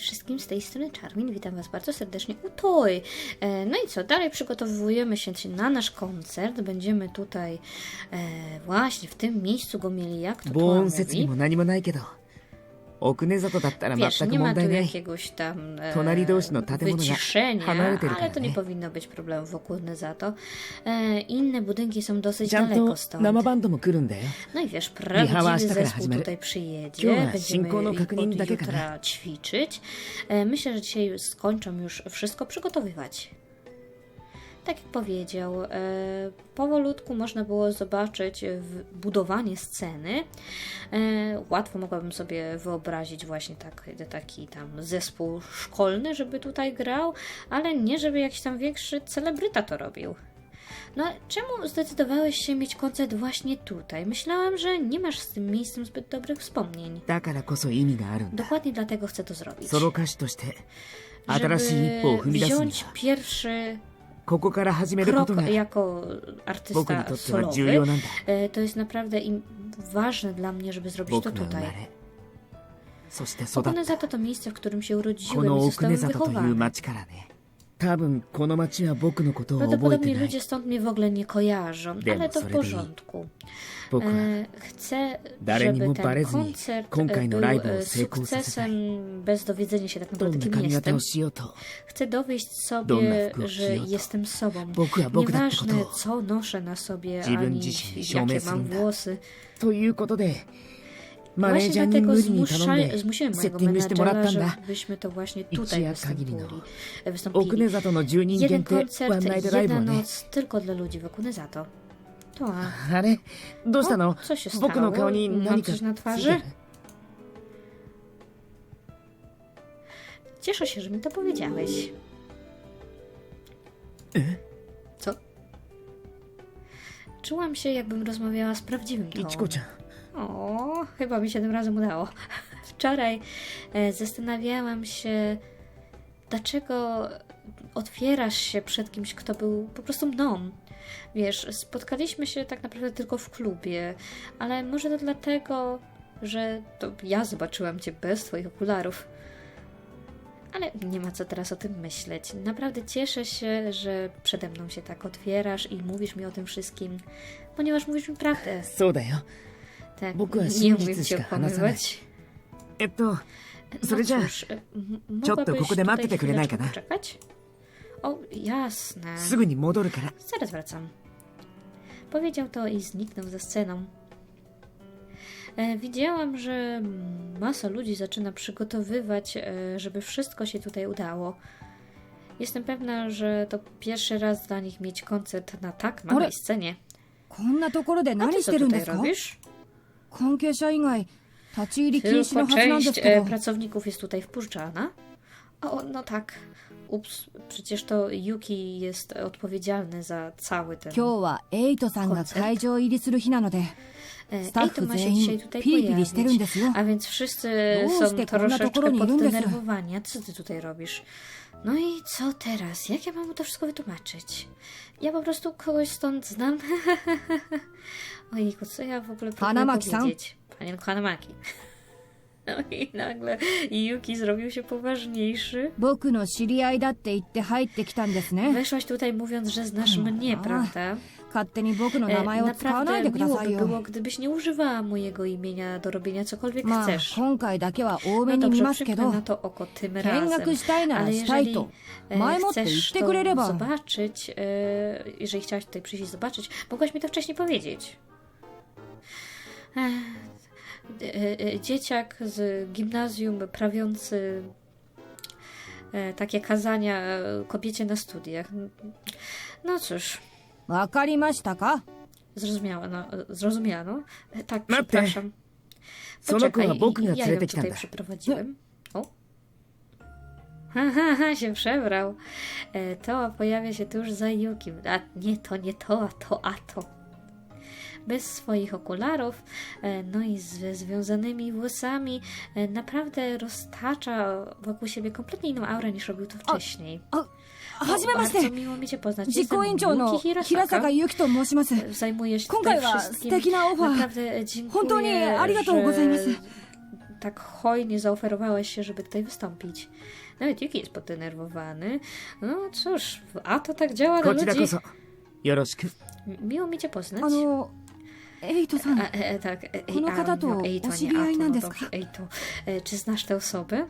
wszystkim z tej strony Czarmin, witam Was bardzo serdecznie u e, No i co, dalej przygotowujemy się na nasz koncert, będziemy tutaj e, właśnie w tym miejscu go mieli, jak to Bon 奥根里だったら Wiesz, 全く nie ma 問 tu 題ない jakiegoś tam e, Tonali dość, no, tatemonu ga wyciszenia, hanarete ru ale kara to nie ne. powinno być problemu wokół za to. E, inne budynki są dosyć ちゃん daleko と stąd. 生バンドも来るんだよ No i wiesz, Michała prawdziwy aż tak zespół始まる tutaj przyjedzie. 今日は Będziemy 進行の確認だけかな od jutra ćwiczyć. E, Myślę, że dzisiaj skończą już wszystko przygotowywać. Tak jak powiedział, e, powolutku można było zobaczyć w- budowanie sceny. E, Łatwo mogłabym sobie wyobrazić właśnie tak, taki tam zespół szkolny, żeby tutaj grał, ale nie żeby jakiś tam większy celebryta to robił. No, ale czemu zdecydowałeś się mieć koncert właśnie tutaj? Myślałam, że nie masz z tym miejscem zbyt dobrych wspomnień. だからこそ意味があるんだ Dokładnie dlatego chcę to zrobić. ソロ歌手として新 Żeby しい一歩を踏み出すに wziąć は pierwszy ここから始めるこ krok とが jako 僕に artysta とっては solowy. 重要なんだ E, To jest naprawdę im ważne dla mnie, żeby zrobić to 僕が生 tutaj. まれそして育った Okune za to to miejsce, w którym się こ urodziłem の i 奥根 zostałem 里という wychowany. 町からね多分この町は僕のことを覚えて Prawdopodobnie ない ludzie stąd mnie w ogóle nie kojarzą, Demo, ale to w sorry, Lee. porządku. E, chcę, żeby ten koncert e, był e, sukcesem bez dowiedzenia się tak naprawdę kim jestem. Chcę dowieść sobie, że jestem sobą. Co noszę na sobie, ani jakie mam włosy. Właśnie dlatego zmusza, zmusiłem mojego menadżera, żebyśmy to właśnie tutaj wystąpili. wystąpili. Jeden koncert, jedna noc tylko dla ludzi w To a. あれどうしたの O, co się 僕の stało? 顔に Mam 何か coś na ついて twarzy? る Cieszę się, że mi to powiedziałeś. Co? Czułam się, jakbym rozmawiała z prawdziwym いちこ Toą. ちゃん O, chyba mi się tym razem udało. Wczoraj e, zastanawiałam się, dlaczego otwierasz się przed kimś, kto był po prostu mną. Wiesz, spotkaliśmy się tak naprawdę tylko w klubie, ale może to dlatego, że to ja zobaczyłam cię bez twoich okularów. Ale nie ma co teraz o tym myśleć. Naprawdę cieszę się, że przede mną się tak otwierasz i mówisz mi o tym wszystkim, ponieważ mówisz mi prawdę. Tak, nie umiem cię okłamywać. Eto, no cóż, mogłabyś tutaj chwileczkę poczekać? O, jasne. すぐに戻るから Zaraz wracam. Powiedział to i zniknął za sceną. E, widziałam, że masa ludzi zaczyna przygotowywać, e, żeby wszystko się tutaj udało. Jestem pewna, że to pierwszy raz dla nich mieć koncert na tak małej Ale- scenie. こんなところで A 何 ty し co てるんで tutaj すか robisz? 関係者以外立ち入り禁止 Tylko のはずなんです część け e, ど pracowników jest tutaj wpuszczana. O, no tak. Ups, przecież to Yuki jest odpowiedzialny za cały ten. 今日はエイトさんが会場入りする日なので E, スタッ Ej, to フ ma się 全 dzisiaj 員 tutaj ピリピリしてるん pojawić. ですよ A więc wszyscy No, są z tego na to troszeczkę koro nie lubię. poddenerwowani. A co ty tutaj robisz? No i co teraz? Jak ja mam mu to wszystko wytłumaczyć? Ja po prostu kogoś stąd znam. Ojejku, co ja w ogóle próbuję Hanamaki-san. powiedzieć? Panienko Hanamaki. No i nagle Yuki zrobił się poważniejszy. 僕の知り合いだって言って入ってきたんですね Weszłaś tutaj mówiąc, że znasz mnie, A. prawda? 勝手に僕の E, 名前を使わない Naprawdę でくだ miło さ by いよ było, gdybyś nie używała mojego imienia do robienia cokolwiek まあ chcesz. 今回だけは多め No に見 dobrze, ますけ przymknę ど na to oko tym 見 razem. 学したいなら Ale したい jeżeli と e, 前もって言っ chcesz てくれれ to ば zobaczyć, e, jeżeli chciałaś tutaj przyjść i zobaczyć, mogłaś mi to wcześniej powiedzieć. Ech, e, e, E, e, dzieciak z gimnazjum prawiący e, takie kazania kobiecie na studiach. No cóż. Wakarimashitaka? Zrozumiała, no, zrozumiała, no. Tak, Mate. przepraszam. Poczekaj, ja ją tutaj przyprowadziłem. O. Ha, ha, ha, się przebrał. To pojawia się tuż za Jukim. A nie to, nie to, a to, a to Bez swoich okularów, e, no i ze związanymi włosami, e, naprawdę roztacza wokół siebie kompletnie inną aurę niż robił to wcześniej. あはじめまし Bardzo て miło mi Cię poznać. 実行委員 Jestem 長の Yuki 平 Hirasaka. 坂由紀と申します Zajmuję się 今 tutaj 回は素 wszystkim. 敵なオファー Naprawdę dziękuję, 本当にありがとうございます że tak hojnie zaoferowałaś się, żeby tutaj wystąpić. Nawet Yuki jest podenerwowany. No cóż, a to tak działa na こちら ludzi. こそよろしく M- Miło mi cię poznać. あの エイトさん A, e, e, tak, e, Kono a, kata to no, Ej, to nie, osiriai a, to, nan no desu dobrze, ka? Ej, to. E, czy znasz tę osobę?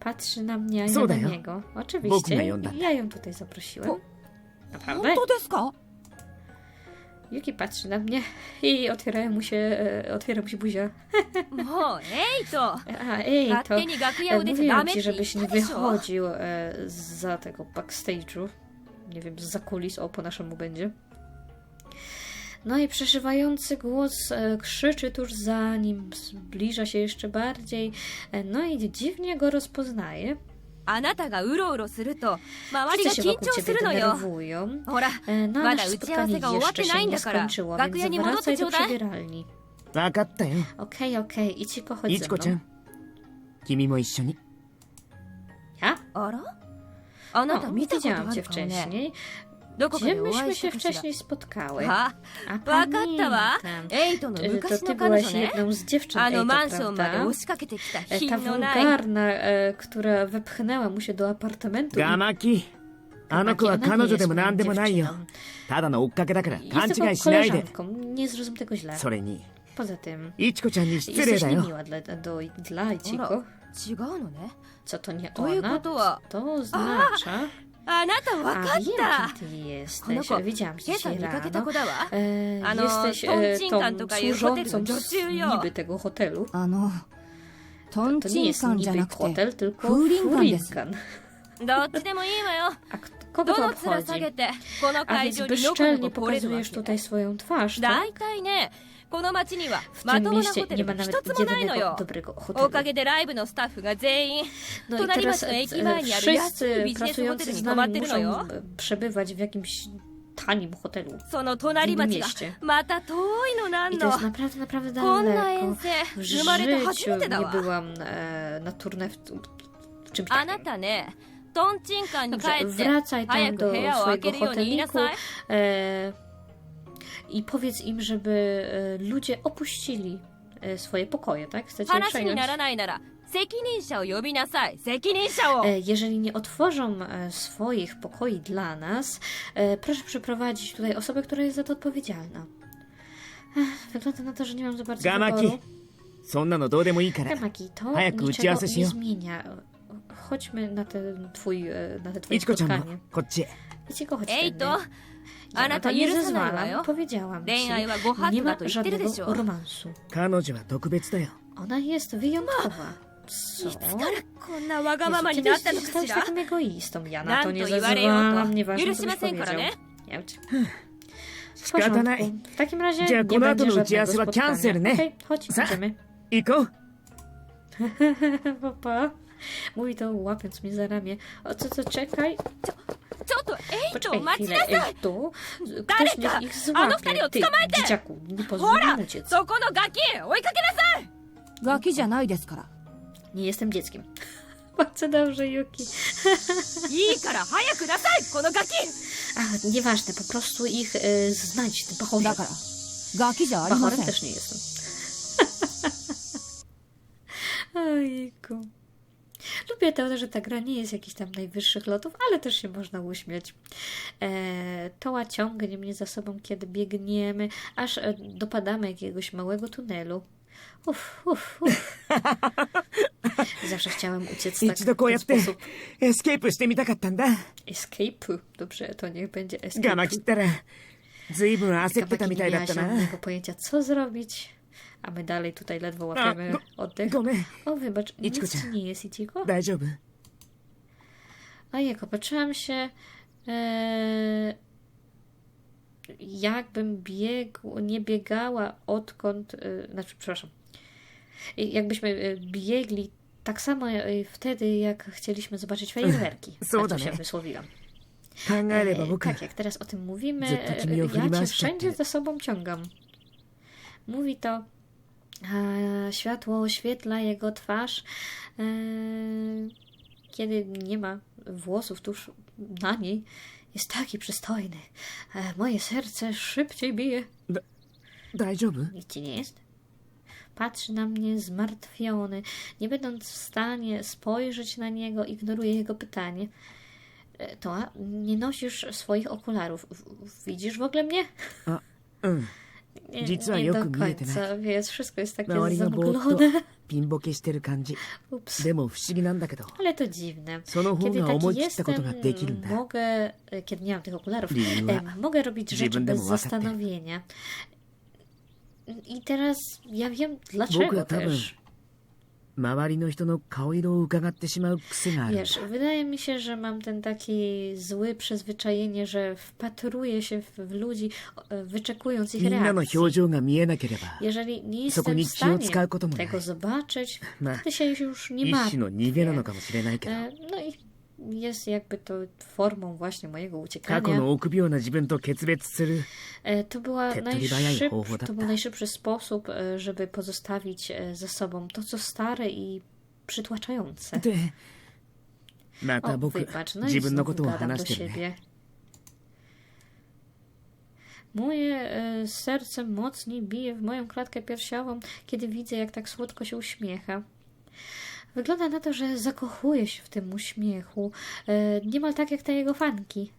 Patrzy na mnie, a nie Co na da jo? niego. Boku Oczywiście, na ją da. ja ją tutaj zaprosiłem. Po- 本 Naprawdę? 当ですか Yuki patrzy na mnie i otwiera mu się, e, otwiera mu się buzia. もうエイト A, ej, to... 勝手に楽屋 E, を出ちゃダ Mówiłam メっ ci, て言っ żebyś た nie でしょ wychodził e, za tego backstage'u. Nie wiem, za kulis, o po naszemu będzie. No i przeszywający głos e, krzyczy tuż za nim, zbliża się jeszcze bardziej, e, no i dziwnie go rozpoznaje. あなたがうろうろすると周りが Wszyscy się 緊 wokół 張す ciebie るのよ denerwują. ほら E, No, まだ nasze 打ち合わせ spotkanie が終わって jeszcze ない się ん nie だから skończyło, 楽屋 więc に戻って wracaj ちょ do うだい przebieralni. 分かったよ Okej, okej, Ichiko, chodź い ze ちこちゃ mną. ん君も一緒に Ja? あらあなた O, 見たことが widziałam あ cię る顔ね wcześniej. どこか Gdzie でお会 myśmy いした się かしら wcześniej spotkały? あ A わかったわ pamiętam. エイトの E, To 昔 ty の彼 byłaś 女ね jedną z dziewczyn あの Ejto, マンションまで prawda? 押しかけてきた E, Ta 品のない wulgarna, e, która wepchnęła mu się do apartamentu. ガマキあの子は彼女でも何でもないよただの追っかけだから Jest 勘 tylko 違いしないで koleżanką, nie zrozum tego źle. それに Poza tym, いちこちゃんに失礼 jesteś だよ niemiła dla, do, dla Ichiko. 違うのね Co to nie というこ ona? とは To oznacza... あなたわかった。この子、ケイさん見かけた子だわ。あの、トンチンカンとかいうホテルの女中よ。あの、トンチンカンじゃなくて、風鈴館ですか。どっちでもいいわよ。どの面下げて、この会場にどこにポレるわけだいたいね、この街にはまともなホテルが一つもないのよ。おかげでライブのスタッフが全員隣町の駅前にある安いビジネスホテルに泊まってるのよ。その隣町がまた遠いのなんの。こんな遠征。生まれて初めてだわ。あなたねトンチンカンに帰って早く部屋を開けるように言いなさい。i powiedz im, żeby e, ludzie opuścili e, swoje pokoje, tak? Chcecie je 話に przejąć? ならないなら責任者を呼びなさい責任者を E, Jeżeli nie otworzą e, swoich pokoi dla nas, e, proszę przyprowadzić tutaj osobę, która jest za to odpowiedzialna. Ech, Wygląda na to, że nie mam za bardzo ガマ wyboru. キそんなのどうでもいいから Temaki, to 早く打ち合わせし niczego よ nie う zmienia. Chodźmy na ten twój, e, na te い twoje ちこちゃんも spotkanie. こっちへ Idźcie chodź エイ tędy. ト Ja あ na な to た nie 許さないわ zezwalam. よ Powiedziałam 恋 ci. 愛はご法 Nie 度 ma だと言ってるでし żadnego ょ romansu. 彼女は特別だよ Ona jest wyjątkowa. Co? いつからこんなわがま Jezu, まに kiedy なったの jesteś か stałeś しら takim egoistą? Ja na to なん nie と言われよう zezwalam. Nieważne, と許 co しま byś せんから powiedział. ね Jałcie. 仕 W 方 porządku. ない W takim razie Gdzie, nie akurat będzie to żadnego uciasy wa spotkania. cancel, nie? Okej, chodź, Za- idziemy. 行こう Papa. Mówi to łapiąc mnie za ramię. O, co, co, czekaj. ちょっと、エイト、待ちなさい。誰か、あの二人を捕まえて。ほら、そこのガキ、追いかけなさい。ガキじゃないですから。いいから、早くなさい、このガキ。あ、ニワシネ、ポプロスト、イフ、え、ズナチ、パホだから。ガキじゃありません。ああ、いい子。Lubię to, że ta gra nie jest jakichś tam najwyższych lotów, ale też się można uśmiać. E, toła ciągnie mnie za sobą, kiedy biegniemy, aż e, dopadamy jakiegoś małego tunelu. Uff, uff, uff. Zawsze chciałem uciec tak 一度こうやっ w ten て sposób. エスケープしてみたかったんだ Escape. Dobrze, to niech będzie ガ escape. マ切ったらずいぶん焦ってた Kamaki み nie たいだ miała ったな zielonego pojęcia, co zrobić. a my dalej tutaj ledwo łapiemy oddech. O, wybacz, nic ci nie jest, Ichiko? A jako, patrzyłam się... E, jakbym biegł, nie biegała odkąd, yy, znaczy, przepraszam, jakbyśmy e, biegli tak samo wtedy, jak chcieliśmy zobaczyć fajerwerki. Tak się wysłowiłam. E, tak, jak teraz o tym mówimy, ja cię wszędzie za sobą ciągam. Mówi to światło oświetla jego twarz, e, kiedy nie ma włosów tuż na niej. Jest taki przystojny. E, moje serce szybciej bije. Da, dajdziemy. Nic ci nie jest? patrzy na mnie zmartwiony, nie będąc w stanie spojrzeć na niego, ignoruje jego pytanie. E, to nie nosisz swoich okularów. Widzisz w ogóle mnie? A, y 実は nie よ do く見えてない końca, wiesz, wszystko jest takie 周りがぼーっと zamglone. ピンボケしてる感じ Ups. でも不思議なんだけど Ale to dziwne. その方 Kiedy が taki 思い切ったこと jestem, ができるんだ mogę, e, kiedy nie mam tych okularów, 理由は e, mogę robić rzeczy 自分で bez も分かってる zastanowienia. I teraz ja wiem 僕 dlaczego は多分 też. 周りの人の顔色を伺ってしまう癖があるんだ Wiesz, wydaje mi się, że mam ten taki zły przyzwyczajenie, że wpatruję się w, w ludzi, e, wyczekując ich みんなの reakcji. 表情が見えなければ Jeżeli nie そこ jestem に w 気を stanie 使うこともない tego zobaczyć, まあ wtedy się już nie 一種の逃げなの martwię. かもしれないけど E, No i jest jakby to formą właśnie mojego uciekania. E, to, była najszybszy, to był najszybszy sposób, e, żeby pozostawić e, za sobą to, co stare i przytłaczające. O, wybacz, no i znowu gadam do siebie. Moje serce mocniej bije w moją klatkę piersiową, kiedy widzę, jak tak słodko się uśmiecha. Wygląda na to, że zakochuje się w tym uśmiechu, e, niemal tak jak te jego fanki.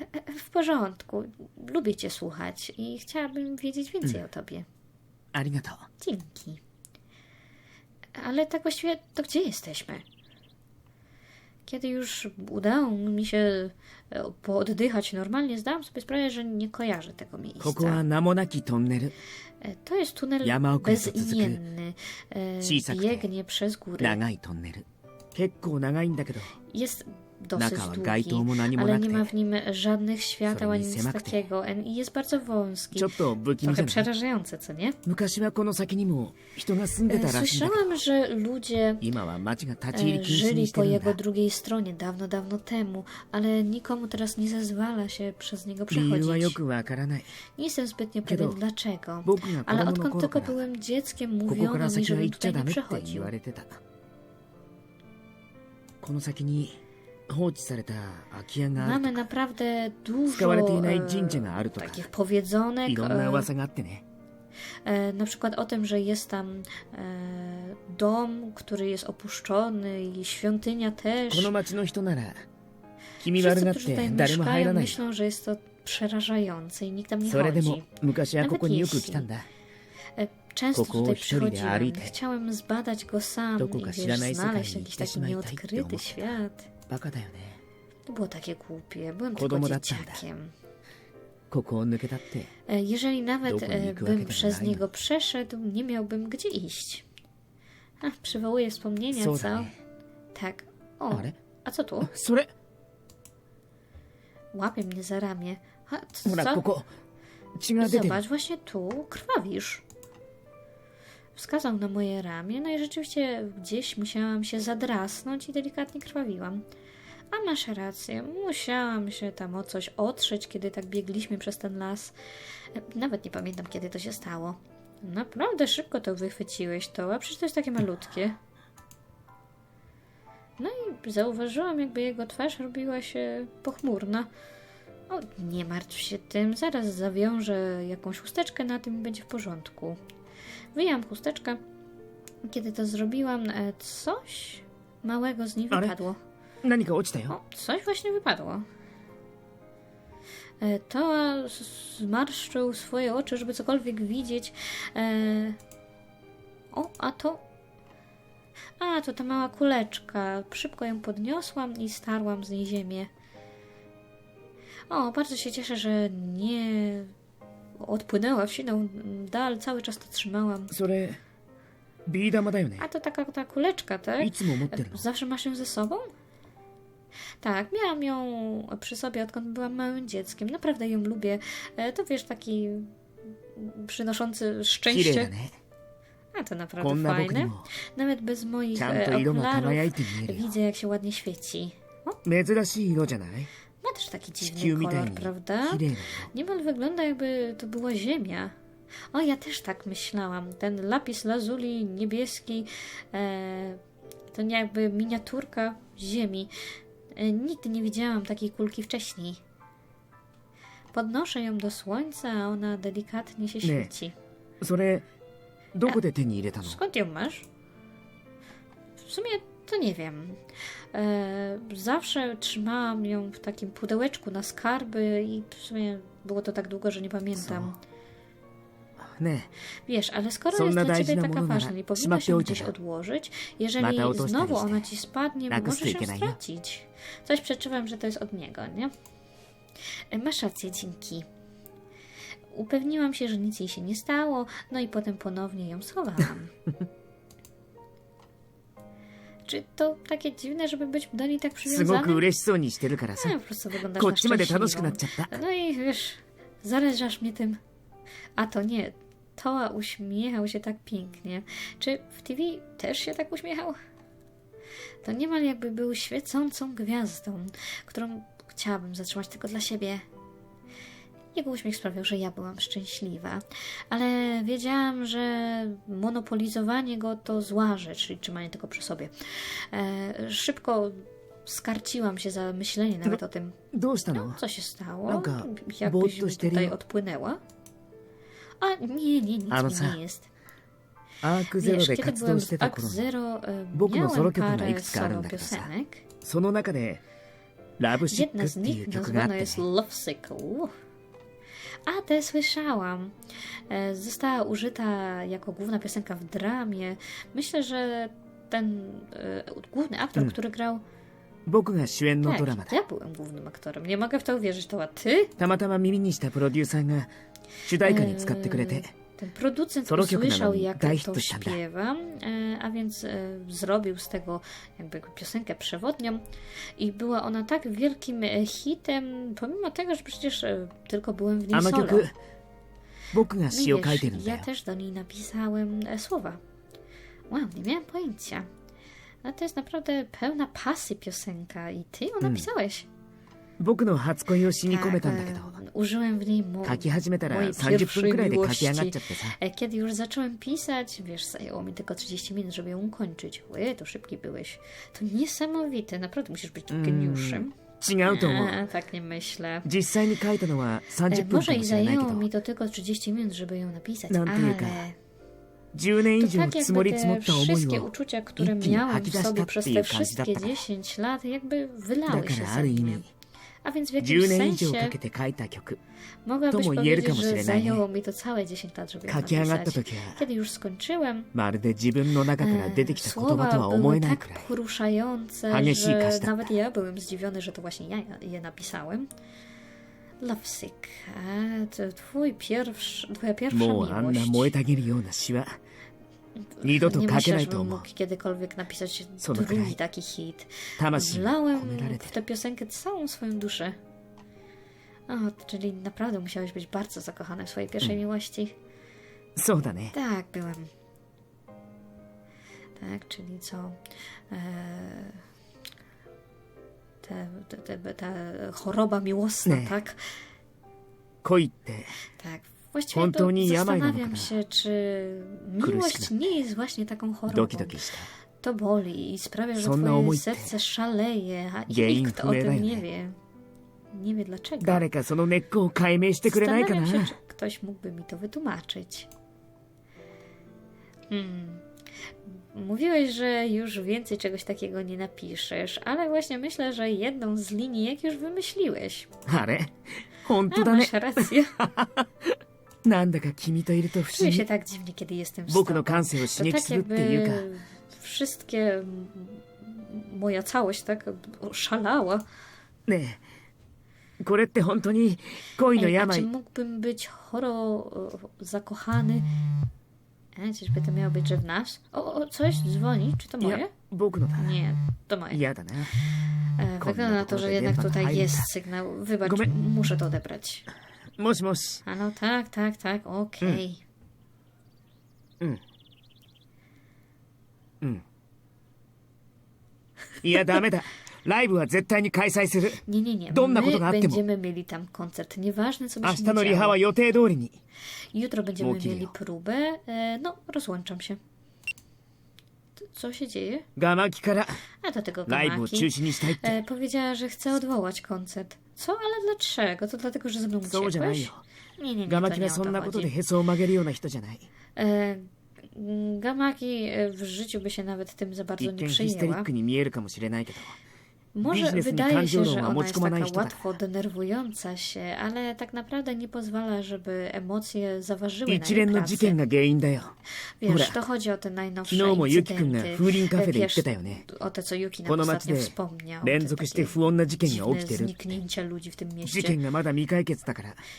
E, e, w porządku, lubię cię słuchać i chciałabym wiedzieć więcej o tobie. Arigato. Dzięki. Ale tak właściwie, to gdzie jesteśmy? kiedy już udało mi się e, pooddychać normalnie, zdałam sobie sprawę, że nie kojarzę tego miejsca. E, to jest tunel bezimienny. E, biegnie przez góry. 長いトンネル結構長いんだけど Jest dosyć 中は街灯 długi, も何も ale なく nie て ma w nim żadnych świateł それ ani に nic 狭くて takiego. E, I jest bardzo wąski. ちょっと不気味 Trochę じゃない przerażające, co nie? 昔はこの先にも人が住んで E, たらしいんだけど Słyszałam, że ludzie 今は町が立ち入り E, 禁止 żyli にして po るん jego だ drugiej stronie dawno, dawno temu, ale nikomu teraz nie zezwala się przez niego 理由はよ przechodzić. くわからない Nie jestem zbytnio Kiedy pewien dlaczego, 僕が子 ale 供の odkąd 頃 tylko から byłem dzieckiem ここか mówiono ら mi, 先は żebym 行っちゃ tutaj ダ nie メって言 przechodził. われてた Mamy naprawdę dużo e, takich powiedzonek. E, e, na przykład o tym, że jest tam e, dom, który jest opuszczony i świątynia też. No Wszyscy, którzy tutaj mieszkają, myślą, że jest to przerażające i nikt tam nie chodzi. Nawet jeśli często tutaj przychodziłem. Chciałem zbadać go sam i wiesz, znaleźć jakiś taki nieodkryty świat. To było takie głupie. Byłem tylko dzieciakiem. E, jeżeli nawet e, bym przez niego przeszedł, nie miałbym gdzie iść. A, przywołuję wspomnienia, co? Tak. O, a co tu? Łapie mnie za ramię. A, co? Zobacz, właśnie tu krwawisz. Wskazał na moje ramię, no i rzeczywiście gdzieś musiałam się zadrasnąć i delikatnie krwawiłam. A masz rację, musiałam się tam o coś otrzeć, kiedy tak biegliśmy przez ten las. Nawet nie pamiętam, kiedy to się stało. Naprawdę szybko to wychwyciłeś, to, a przecież to jest takie malutkie. No i zauważyłam, jakby jego twarz robiła się pochmurna. O, nie martw się tym, zaraz zawiążę jakąś chusteczkę na tym i będzie w porządku. Wyjęłam chusteczkę. Kiedy to zrobiłam, e, coś małego z niej wypadło. O, coś właśnie wypadło. E, to zmarszczył swoje oczy, żeby cokolwiek widzieć. E, o, a to a, to ta mała kuleczka. Szybko ją podniosłam i starłam z niej ziemię. O, bardzo się cieszę, że nie odpłynęła w siną dal. Cały czas to trzymałam. それビー玉だよね A to taka ta kuleczka, tak? いつも持ってるの Zawsze masz ją ze sobą? Tak, miałam ją przy sobie, odkąd byłam małym dzieckiem. Naprawdę ją lubię. E, To wiesz, taki przynoszący 綺麗だ szczęście. ね A to こ naprawdę んな僕に fajne. も Nawet bez moich ちゃん e, と色が okularów 輝いて見えるよ widzę, jak się ładnie świeci. O, 珍しい色じゃない ma też taki 地 dziwny 球みたい kolor, に prawda? 綺麗なの Niemal wygląda, jakby to była ziemia. O, ja też tak myślałam. Ten lapis lazuli niebieski e, to nie jakby miniaturka ziemi. E, nigdy nie widziałam takiej kulki wcześniej. Podnoszę ją do słońca, a ona delikatnie się Nie. świeci. それ どこで手に入れたの Skąd ją masz? W sumie to nie wiem. E, zawsze trzymałam ją w takim pudełeczku na skarby i w sumie było to tak długo, że nie pamiętam. ね Wiesz, ale skoro jest dla ciebie taka ważna, nie powinnaś ją Smapią gdzieś odłożyć. Jeżeli znowu ona ci spadnie, możesz ją stracić. Coś przeczuwam, że to jest od niego, nie? E, Masz rację, dzięki. Upewniłam się, że nic jej się nie stało, no i potem ponownie ją schowałam. Czy to takie dziwne, żeby być do niej tak すごく przywiązany? 嬉しそうにしてるからさ Nie, po prostu wyglądasz こっ na ちまで楽しくなっ szczęśliwą. ちゃった No i wiesz, zależasz mnie tym. A to nie, Toa uśmiechał się tak pięknie. Czy w TV też się tak uśmiechał? To niemal jakby był świecącą gwiazdą, którą chciałabym zatrzymać tylko dla siebie. Jego uśmiech sprawiał, że ja byłam szczęśliwa, ale wiedziałam, że monopolizowanie go to zła rzecz, czyli trzymanie tego przy sobie. E, szybko skarciłam się za myślenie nawet o tym, どうしたの no, co się stało? Noga, Jakbyś bo mi to stereo. tutaj odpłynęła? A nie, nie, nic A no mi co? nie jest. アークゼロ Wiesz, で kiedy 活 byłem 動し w てた Act 頃に Zero, e, Boku no solo miałem 曲がい parę くつかあるん solo だけどさ piosenek. その中で「ラブシック」 Jedna っ z ていう nich 曲があっ nazwana て、 jest ね、 Lovesick. Uff. A, tę słyszałam. E, Została użyta jako główna piosenka w dramie. Myślę, że ten e, główny aktor, Mm. który grał... 僕が主演のドラマ Tak, だ ja byłem głównym aktorem. Nie mogę w to uwierzyć. To a ty? たまたま耳にしたプロデューサーが主題歌に使ってくれて ten producent Torokio usłyszał, jak to, śpiewam, e, a więc e, zrobił z tego jakby piosenkę przewodnią i była ona tak wielkim e, hitem, pomimo tego, że przecież tylko byłem w niej solo. No wiesz, ja też do niej napisałem słowa. Wow, nie miałem pojęcia. No to jest naprawdę pełna pasy piosenka i ty ją napisałeś. Hmm. 僕の初恋を詩に込めたんだけど e, użyłem w niej mo- 書き始めたら mojej 30分 pierwszej くらいで書き上がっ miłości. ちゃってさ E, Kiedy już zacząłem pisać, wiesz, zajęło mi tylko 30 minut, żeby ją ukończyć. Ły, to szybki byłeś. To niesamowite, naprawdę musisz być geniuszem. 違うと思う A, tak nie myślę. 実際に書いたのは E, 30分 Może か i もしれないけ zajęło ど mi to tylko 30 minut, żeby ją napisać, Nam tylko. ale 10年以 to 上 tak 積もり jakby 積も te った思い wszystkie を uczucia, które一気に miałam 吐き w 出した sobie って przez い te う感じだっ wszystkie たから 10 lat jakby だ wylały か się らあ ze る意 mnie. 味 A więc w 10 jakimś 年以上か sensie けて書いた曲 mogłabyś to mu言えるか powiedzieć, もしれ że ないね zajęło mi to całe 10 lat, żeby ją 書き上がった napisać. 時は Kiedy już skończyłem, まるで自分の中から出てきた言葉と Słowa は思え były ない tak くらい poruszające, Agnieszka że Kasztan. nawet ja byłem zdziwiony, że to właśnie ja je napisałem. Lovesick, a to twój pierwszy, twoja pierwsza もうあんな miłość. 燃えたぎるような詩は 二度と Nie 書けな myślę, い żebym と思う mógł kiedykolwiek napisać Co do kraju. drugi taki hit. 魂が込 Wlałem められて w tę piosenkę całą swoją duszę. O, czyli naprawdę musiałeś być bardzo zakochany w swojej pierwszej miłości. そうだね Tak, byłem. Tak, czyli co? Eee, te, te, te, ta choroba miłosna, Nie. tak? 恋って Tak. Właściwie to zastanawiam się, czy miłość nie jest właśnie taką chorobą. To boli i sprawia, że twoje serce szaleje, a nikt o tym nie wie. Nie wie dlaczego. Zastanawiam się, czy ktoś mógłby mi to wytłumaczyć. Hmm. Mówiłeś, że już więcej czegoś takiego nie napiszesz, ale właśnie myślę, że jedną z linijek już wymyśliłeś. Ale? A, masz rację. なんだか君といると不思 Czuję 議 się tak dziwnie, kiedy jestem z 僕 tobą. の感性を To 刺激 tak するっていうか jakby wszystkie... m, Moja całość tak szalała. ねえこれって本当に恋の Ej, a czy 病 mógłbym być choro e, zakochany? E, czyżby to miało być, że w nas? O, o, coś dzwoni? Czy to い moje? や僕のだ Nie, to moje. 嫌だな E, wygląda na to, że jednak tutaj jest sygnał. Wybacz, Gomen- muszę to odebrać. もしもし A no tak, tak, tak, okej. いやダメだライブは絶対に開催する Nie, nie, nie. どんなこと My があっても będziemy mieli tam koncert. Nieważne, co by 明 się 日の nie リハ działo. は予定通りに Jutro będziemy Mów, mieli Kilio. próbę. E, no, rozłączam się. To- Co się dzieje? ガマキから A do tego ライブを gamaki. 中止にしたいって E, powiedziała, że chce odwołać koncert. Co? Ale dlaczego? To dlatego, że ze mną そうじゃない uciekłeś? よ Nie, nie, nie, ガマ to キ nie は o そん to なことで chodzi. へそを曲げるような人じゃない E, mm, Gamaki e, w życiu by się nawet tym za bardzo 一 nie 見ヒステリッ przejęła. クに見えるかもしれないけど Może wydaje się, że ona jest taka łatwo denerwująca się, ale tak naprawdę nie pozwala, żeby emocje zaważyły na jej pracy. Wiesz, to chodzi o te najnowsze incydenty. Wiesz, o te, co Yuki nam ostatnio wspomniał. Te takie dziwne zniknięcia ludzi w tym mieście.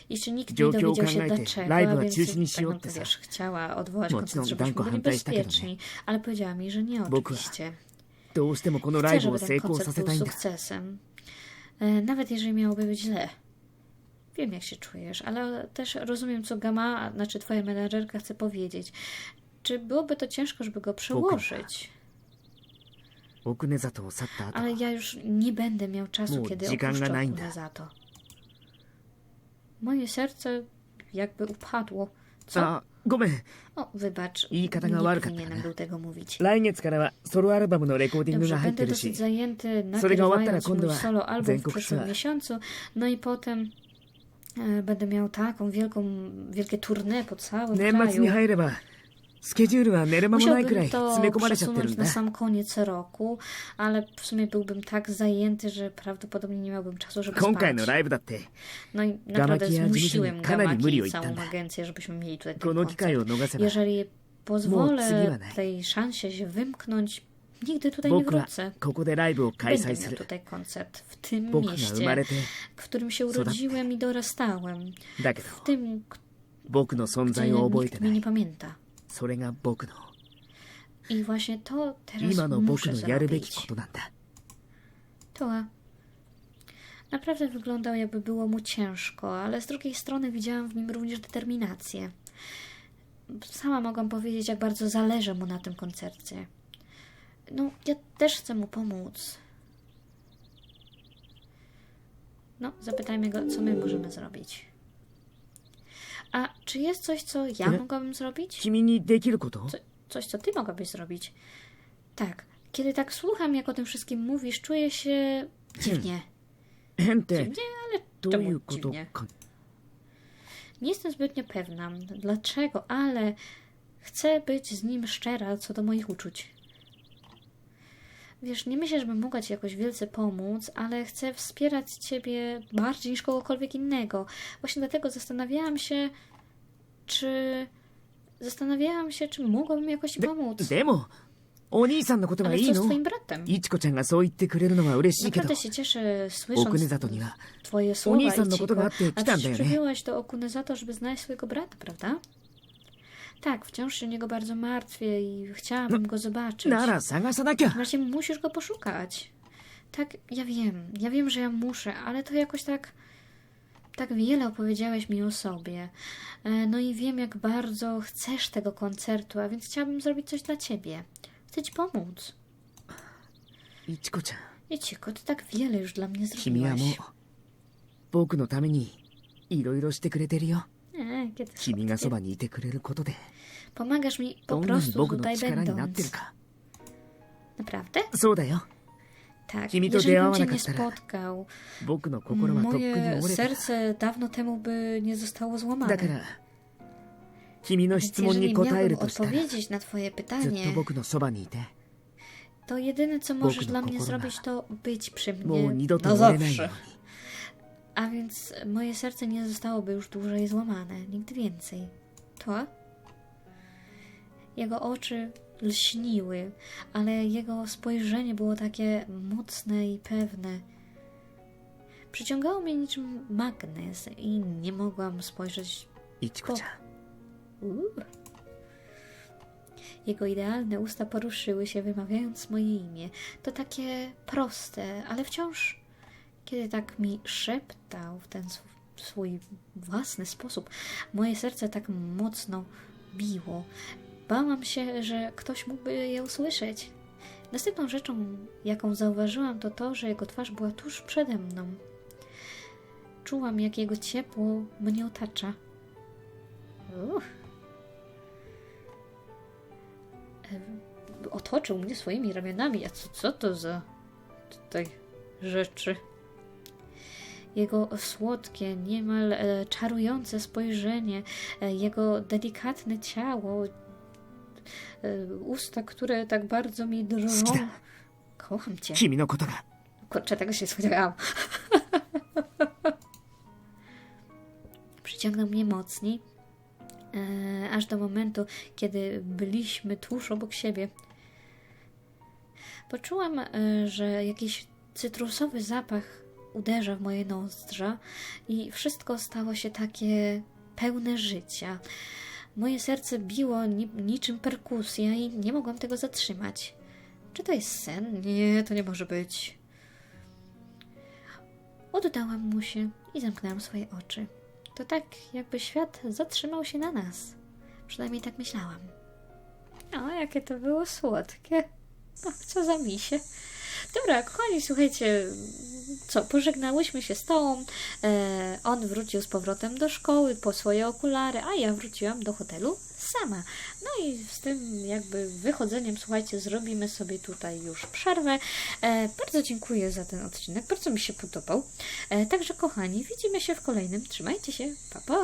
Jeszcze nikt nie dowiedział się dlaczego, a więc tak naprawdę, wiesz, chciała odwołać koncert, żebyśmy byli bezpieczni, ale powiedziała mi, że nie oczywiście. どうしてもこのラ Chcę, イブを żeby 成 ten 功さ koncert せ był たいんだ sukcesem. E, Nawet jeżeli miałoby być źle. Wiem, jak się czujesz, ale też rozumiem, co Gama, znaczy twoja menadżerka chce powiedzieć. Czy byłoby to ciężko, żeby go przełożyć? 奥根里を去った後 Ale ja już nie będę miał czasu, Mu, kiedy dzika opuszczę na inda. Okunę za to. Moje serce jakby upadło. Co? あ ごめん O, wybacz. I Nie katanga warka powinienem taka. był tego mówić. 来月からはソロアルバムのレコーディング Dobrze, が入っ będę てる dosyć し zajęty So tego łattara nagrywając kondo mój wa solo album w zenkoku przyszłym tsua. miesiącu. No i potem e, będę miał taką wielką, wielkie tournée po całym 年末 kraju. に入れば スケジュールは寝る間もないくらい Musiałbym 詰め to 込まれちゃってる przesunąć ん na だ sam koniec roku, ale w sumie byłbym tak zajęty, że prawdopodobnie nie miałbym czasu, żeby 今回の spać. ライブだって No i naprawdę Gamaki ja zmusiłem dziś kanali Gamaki myli i o całą itanda. agencję, żebyśmy mieli tutaj ten この機会 koncert. を逃せば Jeżeli Mo, pozwolę tsugiwa tej szansie się wymknąć, nigdy tutaj nie 僕は wrócę. ここでライブを開 Będę 催す miał る tutaj koncert w tym 僕が生まれ mieście, て w którym się Sodatte. urodziłem i dorastałem. だけど W tym, 僕の存 gdzie 在を覚え nikt て mnie な nie い pamięta. それが僕の I właśnie to teraz 今の僕 muszę のやるべき zrobić. ことなんだ Toa. Naprawdę wyglądał, jakby było mu ciężko, ale z drugiej strony widziałam w nim również determinację. Sama mogłam powiedzieć, jak bardzo zależy mu na tym koncercie. No, ja też chcę mu pomóc. No, zapytajmy go, co my możemy zrobić. A czy jest coś, co ja E? mogłabym zrobić? 君にできること Co, coś, co ty mogłabyś zrobić? Tak. Kiedy tak słucham, jak o tym wszystkim mówisz, czuję się dziwnie. 変って Dziwnie, ale どういう czemu こと dziwnie? か Nie jestem zbytnio pewna, dlaczego, ale chcę być z nim szczera co do moich uczuć. Wiesz, nie myślę, żebym mogła Ci jakoś wielce pomóc, ale chcę wspierać Ciebie bardziej niż kogokolwiek innego. Właśnie dlatego zastanawiałam się, czy... Zastanawiałam się, czy mogłabym jakoś Ci pomóc. でもお兄さんのことが Ale い co い z の Twoim bratem? いちこちゃんがそう言ってくれるのは嬉しいけど Naprawdę się cieszę 奥 słysząc 根里には Twoje słowa O Nisan no Ichiko.ことがあって来たんだよね。 A przecież przybyłeś do Okuny za to, żeby znaleźć swojego brata, prawda? Tak, wciąż się o niego bardzo martwię i chciałabym go zobaczyć. なら探さなきゃ Właśnie musisz go poszukać. Tak, ja wiem. Ja wiem, że ja muszę, ale to jakoś tak... Tak wiele opowiedziałeś mi o sobie. E, No i wiem, jak bardzo chcesz tego koncertu, a więc chciałabym zrobić coś dla ciebie. Chcę ci pomóc. いちこちゃん Jeciko, ty tak wiele już dla mnie 君はもう zrobiłeś. 僕のためにいろいろしてくれてるよ E, kiedy 君がそばにいてくれることで Pomagasz mi po どんなに prostu 僕の tutaj 力になってる będąc. か Naprawdę? そうだよ Tak. Kimi to Jeżeli bym cię działała nie na Kattara. spotkał, 僕の心はとっくに moje 折れた serce dawno temu by nie zostało złamane. だから君の Więc 質問に jeżeli 答え miałbym るとしたらず odpowiedzieć na twoje っ pytanie, と僕のそばにいて to jedyne co możesz Bogu dla no mnie kokoro zrobić to być przy もう mnie 二度と na 折れないよ zawsze. うに A więc moje serce nie zostałoby już dłużej złamane, nigdy więcej. To? Jego oczy lśniły, ale jego spojrzenie było takie mocne i pewne. Przyciągało mnie niczym magnes i nie mogłam spojrzeć. Idź, po... Jego idealne usta poruszyły się, wymawiając moje imię. To takie proste, ale wciąż kiedy tak mi szeptał w ten sw- swój własny sposób, moje serce tak mocno biło. Bałam się, że ktoś mógłby je usłyszeć. Następną rzeczą, jaką zauważyłam, to to, że jego twarz była tuż przede mną. Czułam, jak jego ciepło mnie otacza. Uff. Otoczył mnie swoimi ramionami. A co, co to za tutaj rzeczy? jego słodkie, niemal e, czarujące spojrzenie, e, jego delikatne ciało, e, usta, które tak bardzo mi drżą. Kocham cię. Kimi no kotoga. Kurczę, tego się spodziewałam. Przyciągnął mnie mocniej, aż do momentu, kiedy byliśmy tuż obok siebie. Poczułam, że jakiś cytrusowy zapach uderza w moje nozdrza i wszystko stało się takie pełne życia. Moje serce biło ni- niczym perkusja i nie mogłam tego zatrzymać. Czy to jest sen? Nie, to nie może być. Oddałam mu się i zamknęłam swoje oczy. To tak, jakby świat zatrzymał się na nas. Przynajmniej tak myślałam. O, jakie to było słodkie. O, co za misie. Dobra, kochani, słuchajcie, co, pożegnałyśmy się z tą. E, on wrócił z powrotem do szkoły po swoje okulary, a ja wróciłam do hotelu sama. No i z tym jakby wychodzeniem, słuchajcie, zrobimy sobie tutaj już przerwę. E, bardzo dziękuję za ten odcinek, bardzo mi się podobał. E, także kochani, widzimy się w kolejnym. Trzymajcie się, pa pa!